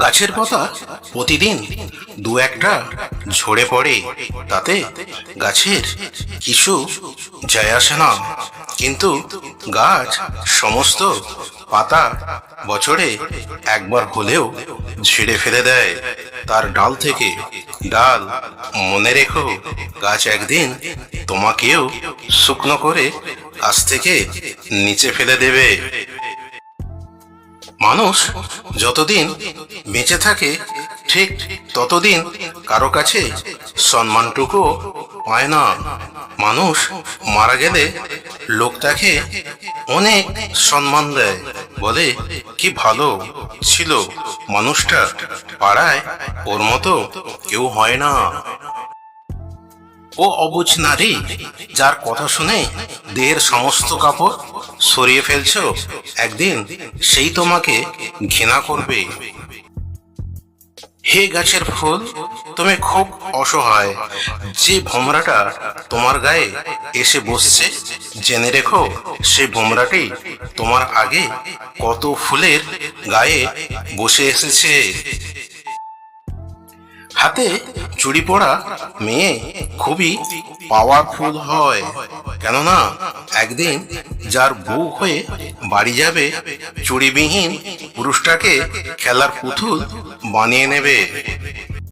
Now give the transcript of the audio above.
গাছের পাতা প্রতিদিন দু একটা ঝরে পড়ে, তাতে গাছের কিছু যায় আসে না। কিন্তু গাছ সমস্ত পাতা বছরে একবার হলেও ঝেড়ে ফেলে দেয়। তার ডাল থেকে ডাল মনে রেখো, গাছ একদিন তোমাকেও শুকনো করে গাছ থেকে নিচে ফেলে দেবে। মানুষ যতদিন বেঁচে থাকে, ঠিক ততদিন কারও কাছে সম্মানটুকু পায় না। মানুষ মারা গেলে লোক তাকে অনেক সম্মান দেয়, বলে, কি ভালো ছিল মানুষটা, পাড়ায় ওর মতো কেউ হয় না। ও অবুঝ নারী, যার কথা শুনে দেহের সমস্ত কাপড় সরিয়ে ফেলছো, একদিন সেই তোমাকে ঘৃণা করবে। হে গাছের ফুল, তুমি খুব অসহায়। যে ভোমরাটা তোমার গায়ে এসে বসছে, জেনে রেখো সে ভোমরাটি তোমার আগে কত ফুলের গায়ে বসে এসেছে। হাতে চুরি পড়া মেয়ে খুবই পাওয়ারফুল হয়। কেননা একদিন যার বউ হয়ে বাড়ি যাবে, চুরিবিহীন পুরুষটাকে খেলার পুতুল বানিয়ে নেবে।